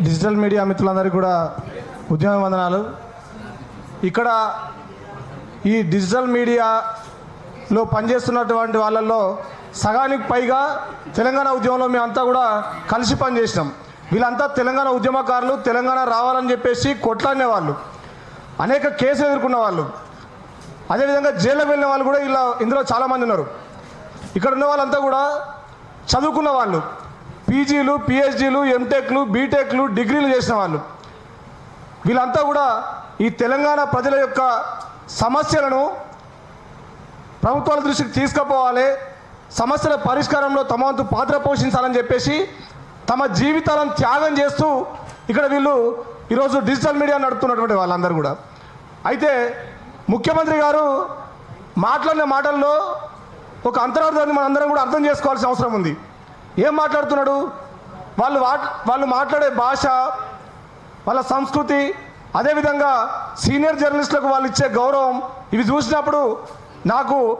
Digital media మిత్రులందరికీ కూడా ఉద్యమ వందనాలు. ఇక్కడ ఈ డిజిటల్ మీడియాలో పనిచేస్తున్నటువంటి వాళ్ళల్లో సగానికి పైగా తెలంగాణ ఉద్యమంలో మేమంతా కూడా కలిసి పనిచేసినాం. వీళ్ళంతా తెలంగాణ ఉద్యమకారులు తెలంగాణ రావాలని చెప్పేసి కొట్లాడిన వాళ్ళు అనేక కేసులు ఎదుర్కొన్న వాళ్ళు. అదేవిధంగా జైల్లో వెళ్ళిన వాళ్ళు కూడా ఇలా ఇందులో చాలామంది ఉన్నారు. ఇక్కడ ఉన్న వాళ్ళంతా కూడా చదువుకున్న వాళ్ళు పీజీలు పిహెచ్డీలు ఎంటెక్లు బీటెక్లు డిగ్రీలు చేసిన వాళ్ళు. వీళ్ళంతా కూడా ఈ తెలంగాణ ప్రజల యొక్క సమస్యలను ప్రభుత్వాల దృష్టికి తీసుకుపోవాలి. సమస్యల పరిష్కారంలో తమ వంతు పాత్ర పోషించాలని చెప్పేసి తమ జీవితాలను త్యాగం చేస్తూ ఇక్కడ వీళ్ళు ఈరోజు డిజిటల్ మీడియా నడుపుతున్నటువంటి వాళ్ళందరూ కూడా. అయితే ముఖ్యమంత్రి గారు మాట్లాడిన మాటల్లో ఒక అంతరార్థాన్ని మనందరం కూడా అర్థం చేసుకోవాల్సిన అవసరం ఉంది. ఏం మాట్లాడుతున్నాడు? వాళ్ళు వాళ్ళు మాట్లాడే భాష వాళ్ళ సంస్కృతి అదేవిధంగా సీనియర్ జర్నలిస్టులకు వాళ్ళు ఇచ్చే గౌరవం ఇవి చూసినప్పుడు నాకు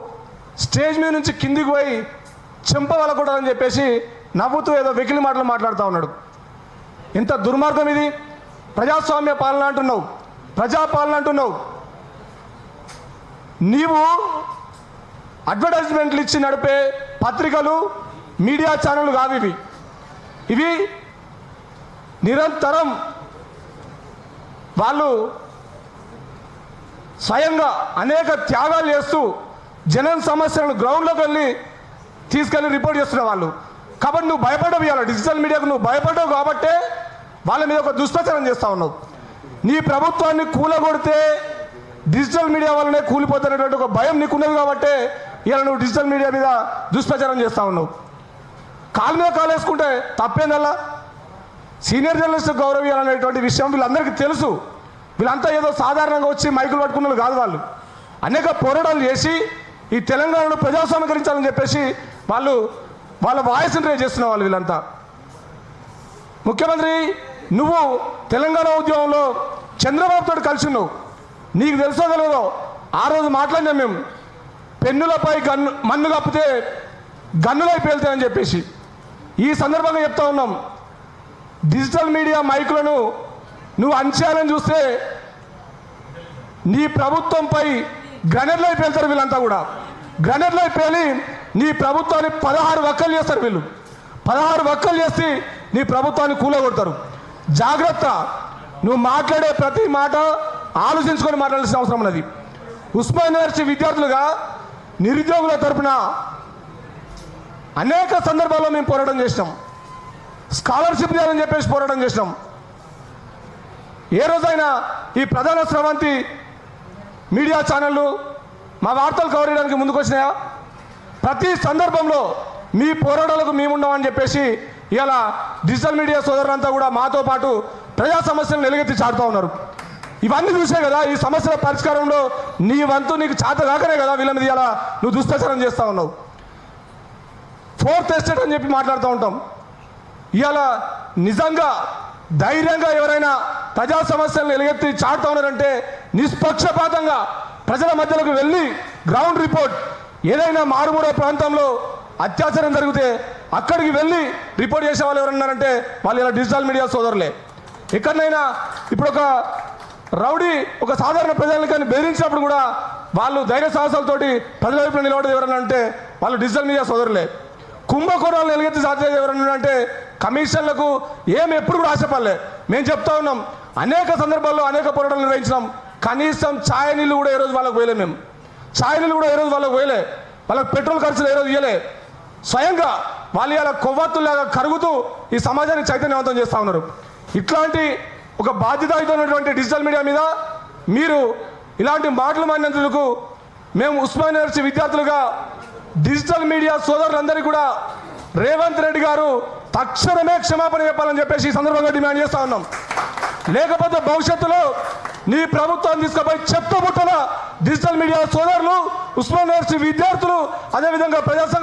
స్టేజ్ మీద నుంచి కిందికి పోయి చెంపవలకూడదని చెప్పేసి నవ్వుతూ ఏదో వెకిలి మాటలు మాట్లాడుతూ ఉన్నాడు. ఇంత దుర్మార్గం ఇది. ప్రజాస్వామ్య పాలన అంటున్నావు. ప్రజాపాలన అంటున్నావు. నీవు అడ్వర్టైజ్మెంట్లు ఇచ్చి నడిపే పత్రికలు మీడియా ఛానళ్ళు కాదు ఇవి. ఇవి నిరంతరం వాళ్ళు స్వయంగా అనేక త్యాగాలు చేస్తూ జనం సమస్యలను గ్రౌండ్లోకి వెళ్ళి తీసుకెళ్ళి రిపోర్ట్ చేస్తున్న వాళ్ళు. కాబట్టి నువ్వు భయపడవు ఇవాళ. డిజిటల్ మీడియాకు నువ్వు భయపడవు కాబట్టే వాళ్ళ మీద ఒక దుష్ప్రచారం చేస్తూ ఉన్నావు. నీ ప్రభుత్వాన్ని కూలగొడితే డిజిటల్ మీడియా వల్లనే కూలిపోతున్నటువంటి ఒక భయం నీకున్నది కాబట్టే ఇలా నువ్వు డిజిటల్ మీడియా మీద దుష్ప్రచారం చేస్తూ ఉన్నావు. కాలు మీద కాలు వేసుకుంటే తప్పేందల్లా? సీనియర్ జర్నలిస్ట్ అనేటువంటి విషయం వీళ్ళందరికీ తెలుసు. వీళ్ళంతా ఏదో సాధారణంగా వచ్చి మైకులు పట్టుకున్న వాళ్ళు కాదు వాళ్ళు. అనేక పోరాటాలు చేసి ఈ తెలంగాణను ప్రజాస్వామీకరించాలని చెప్పేసి వాళ్ళు వాళ్ళ వాయిస్ని రేజ్ చేస్తున్న వాళ్ళు వీళ్ళంతా. ముఖ్యమంత్రి నువ్వు తెలంగాణ ఉద్యమంలో చంద్రబాబుతో కలిసి ఉన్నావు నీకు తెలుసో తెలియదో ఆ రోజు మాట్లాడినాం మేము. పెన్నులపై గన్ను మన్ను కప్పితే గన్నులై పేలుతాయని చెప్పేసి. ఈ సందర్భంగా చెప్తా ఉన్నాం. డిజిటల్ మీడియా మైకులను నువ్వు అంచాలని చూస్తే నీ ప్రభుత్వంపై గ్రనెడ్లో పేలుతారు వీళ్ళంతా కూడా. గ్రనెడ్లో పేలి నీ ప్రభుత్వాన్ని పదహారు వక్కలు చేస్తారు వీళ్ళు. పదహారు వక్కలు చేసి నీ ప్రభుత్వాన్ని కూలగొడతారు. జాగ్రత్త నువ్వు మాట్లాడే ప్రతి మాట ఆలోచించుకొని మాట్లాడాల్సిన అవసరం ఉన్నది. ఉస్మాన్ యూనివర్సిటీ విద్యార్థులుగా నిరుద్యోగుల తరపున అనేక సందర్భాల్లో మేము పోరాటం చేసినాం. స్కాలర్షిప్ చేయాలని చెప్పేసి పోరాటం చేసినాం. ఏ రోజైనా ఈ ప్రధాన స్రవంతి మీడియా ఛానళ్ళు మా వార్తలు కవర్ చేయడానికి ముందుకొచ్చినాయా? ప్రతి సందర్భంలో మీ పోరాటాలకు మేముండమని చెప్పేసి ఇలా డిజిటల్ మీడియా సోదరులంతా కూడా మాతో పాటు ప్రజా సమస్యలను నిలగెత్తి చాటుతూ ఉన్నారు. ఇవన్నీ చూసే కదా ఈ సమస్యల పరిష్కారంలో నీ వంతు నీకు చేత కాకనే కదా వీళ్ళ మీద ఇలా నువ్వు దుస్తచరం చేస్తూ ఉన్నావు. ఫోర్త్ ఎస్టేట్ అని చెప్పి మాట్లాడుతూ ఉంటాం. ఇవాళ నిజంగా ధైర్యంగా ఎవరైనా ప్రజా సమస్యలను ఎలుగెత్తి చాటుతా ఉన్నారంటే నిష్పక్షపాతంగా ప్రజల మధ్యలోకి వెళ్ళి గ్రౌండ్ రిపోర్ట్ ఏదైనా మారుమూల ప్రాంతంలో అత్యాచారం జరిగితే అక్కడికి వెళ్ళి రిపోర్ట్ చేసే వాళ్ళు ఎవరన్నారంటే వాళ్ళు ఇలా డిజిటల్ మీడియా సోదరులే. ఎక్కడనైనా ఇప్పుడు ఒక రౌడీ ఒక సాధారణ ప్రజలకి బెదిరించినప్పుడు కూడా వాళ్ళు ధైర్య సాహసాలతోటి ప్రజల వైపు నిలబడేది ఎవరన్నా అంటే వాళ్ళు డిజిటల్ మీడియా సోదరులే. కుంభకోణాలు ఎలుగెత్తి సాధ్యత ఎవరన్నా అంటే కమిషన్లకు ఏం ఎప్పుడు కూడా ఆశపడలే మేము చెప్తా ఉన్నాం అనేక సందర్భాల్లో అనేక పోరాటాలు నిర్వహించినాం. కనీసం ఛాయ నీళ్ళు కూడా ఏ రోజు వాళ్ళకి పోయలే మేము. ఛాయ నీళ్ళు కూడా ఏ రోజు వాళ్ళకి పోయలే. వాళ్ళకి పెట్రోల్ ఖర్చులు ఏ రోజు ఇవ్వలే స్వయంగా వాళ్ళు ఇలా కొవ్వొత్తులాగా కరుగుతూ ఈ సమాజాన్ని చైతన్యవంతం చేస్తూ ఉన్నారు. ఇట్లాంటి ఒక బాధ్యతాయుతమైనటువంటి డిజిటల్ మీడియా మీద మీరు ఇలాంటి మాటలు మాడినందుకు మేము ఉస్మాన్ యూనివర్సిటీ విద్యార్థులుగా డిజిటల్ మీడియా సోదరులందరికీ కూడా రేవంత్ రెడ్డి గారు తక్షణమే క్షమాపణ చెప్పాలని చెప్పేసి ఈ సందర్భంగా డిమాండ్ చేస్తా ఉన్నాం. లేకపోతే భవిష్యత్తులో నీ ప్రభుత్వం తీసుకుపోయి చెత్త బుట్టల డిజిటల్ మీడియా సోదరులు ఉస్మాన్ యూనివర్సిటీ విద్యార్థులు అదేవిధంగా ప్రజాసంఘ